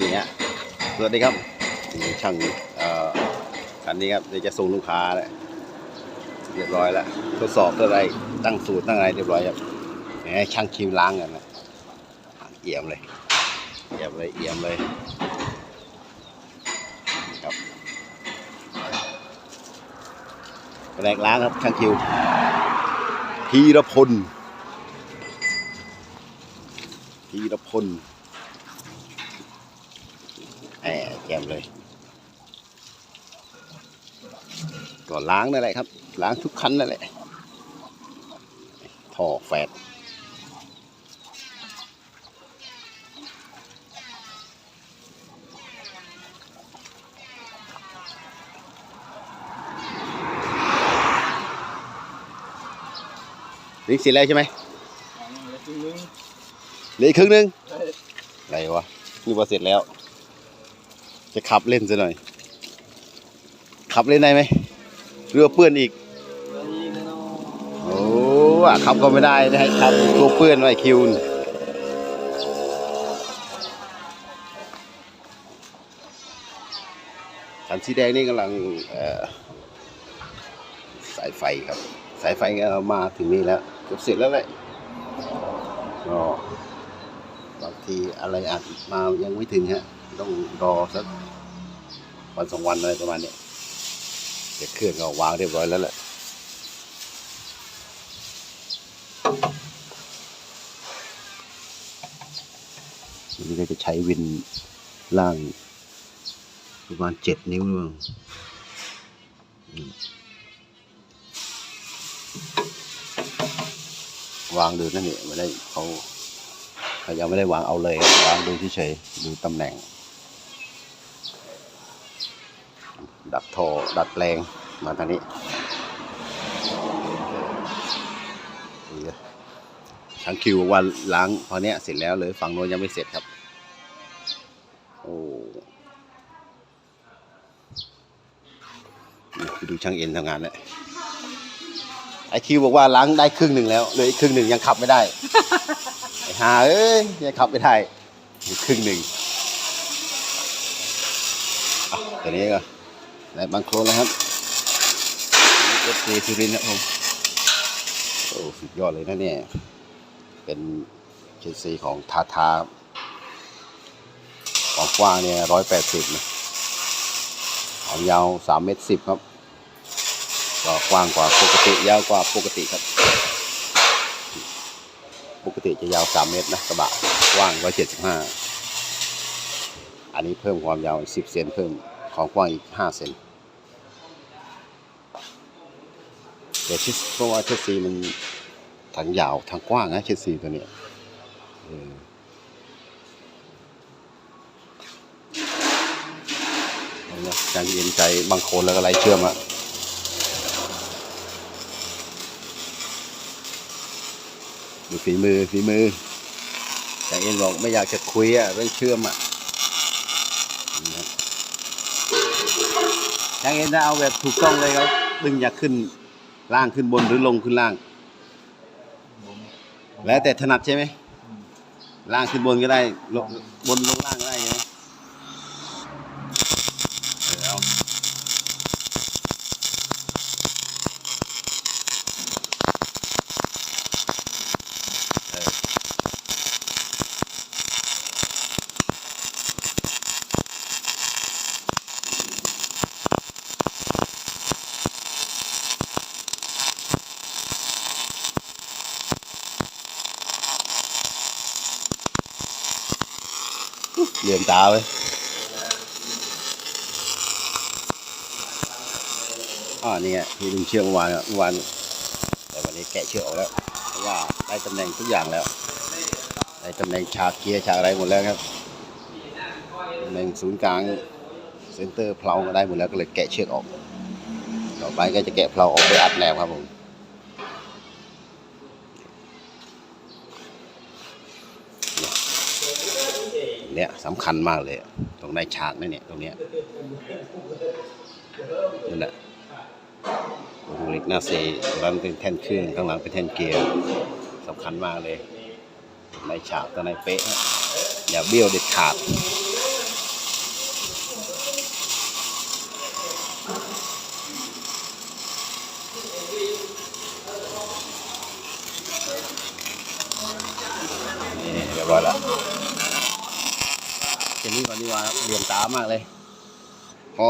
นี่ฮะสวัสดีครับนี่ช่างเอ่อคันนี้ครับเดี๋ยวจะส่งลูกค้าแล้วเรียบร้อยแล้วทดสอบอะไรตั้งสูตรตั้งอะไรเรียบร้อยครับเดี๋ยวให้ช่างคิวล้างกันนะเอี่ยมเลยเอี่ยมเลยเอี่ยมเลยครับแรกล้างครับช่างคิวพีรพลพีรพล แหมแจ่มเลยก็ล้างนั่นแหละครับ ล้างทุกคันนั่นแหละท่อแฟดลิงเสร็จแล้วใช่ไหมเหลืออีกครึ่งนึงอะไรวะนี่ว่าเสร็จแล้ว จะขับเล่นซะหน่อย ขับเล่นได้ไหมเรือเปื้อนอีกโอ้ขับก็ไม่ได้ให้ขับตัวเปื้อนไว้คิวทันสีแดงนี่กำลังสายไฟครับ สายไฟก็มาถึงนี่แล้วเกือบเสร็จแล้วแหละก็บางทีอะไรอาจมายังไม่ถึงฮะต้องรอสักวันสองวันอะไรประมาณนี้เดี๋ยวเครื่องก็วางเรียบร้อยแล้วแหละอันนี้ก็จะใช้วินล่าง ประมาณเจ็ดนิ้วนึงวางดูนั่นนี่ไม่ได้เขาเขายังไม่ได้วางเอาเลย วางดูเฉยๆดูตำแหน่ง ดัดท่อดัดแปลงมาทางนี้นี่เลยทั้งคิววันล้างพอเนี้ยเสร็จแล้วเลยฝั่งโน้นยังไม่เสร็จครับ โอ้นี่ไปดูช่างเอ็นทำงานแล้วไอคิวบอกว่าล้างได้ครึ่งหนึ่งแล้วเหลยครึ่งหนึ่งยังขับไม่ได้ไอหาเอ้ยยังขับไม่ได้อีกครึ่งหนึ่งอะตัวนี้ก็ ในบางโคลนแล้วครับเอฟซีสุรินทร์ครับผมโอ้สุดยอดเลยนะเนี่ย เป็นเชนซีของทาทาความกว้างเนี่ยร้อยแปดสิบนะความยาวสามเมตรสิบครับ ก็กว้างกว่าปกติยาวกว่าปกติครับ ปกติจะยาวสามเมตรนะกระบะกว้างร้อยเจ็ดสิบห้าอันนี้เพิ่มความยาวสิบเซนเพิ่มความกว้างอีกห้าเซน เดี๋ยวชิสเพราะว่าเชสซีมันทางยาวทางกว้างนะเชสซีตัวเนี้ยการเย็นใจบางคนแล้วก็ไรเชื่อมอะดูฝีมือฝีมือแต่เอ็นบอกไม่อยากจะคุยอะเรื่องเชื่อมอะช่างเอ็นถ้าเอาแบบถูกต้องเลยครับดึงอยากขึ้น ล่างขึ้นบนหรือลงขึ้นล่าง แล้วแต่ถนัดใช่ไหมล่างขึ้นบนก็ได้ลงบนลงล่างก็ได้ใช่ไหมเออเอาเออ เหลื่อมตาเลยอ๋อนี่ไงที่ดึงเชือกเมื่อวานเมื่อวานแต่วันนี้แกะเชือกออกแล้วเพราะว่าได้ตำแหน่งทุกอย่างแล้ว ได้ตำแหน่งฉากเกียร์ฉากอะไรหมดแล้วครับตำแหน่งศูนย์กลางเซนเตอร์เพลาก็ได้หมดแล้วก็เลยแกะเชือกออก ต่อไปก็จะแกะเพลาออกไปอัดแนวครับผม แล้วสำคัญมากเลยตรงในฉากนี่เนี่ยตรงเนี้ยนี่แหละเหล็กหน้าเซร้านเป็นแท่นเครื่องข้างหลังเป็นแท่นเกียร์สำคัญมากเลยในฉากตรงในเป๊ะอย่าเบี้ยวเด็ดขาดนี่เรียบร้อยแล้ว แค่นี้ก่อนดีกว่าครับเหลี่ยมตามากเลยพอ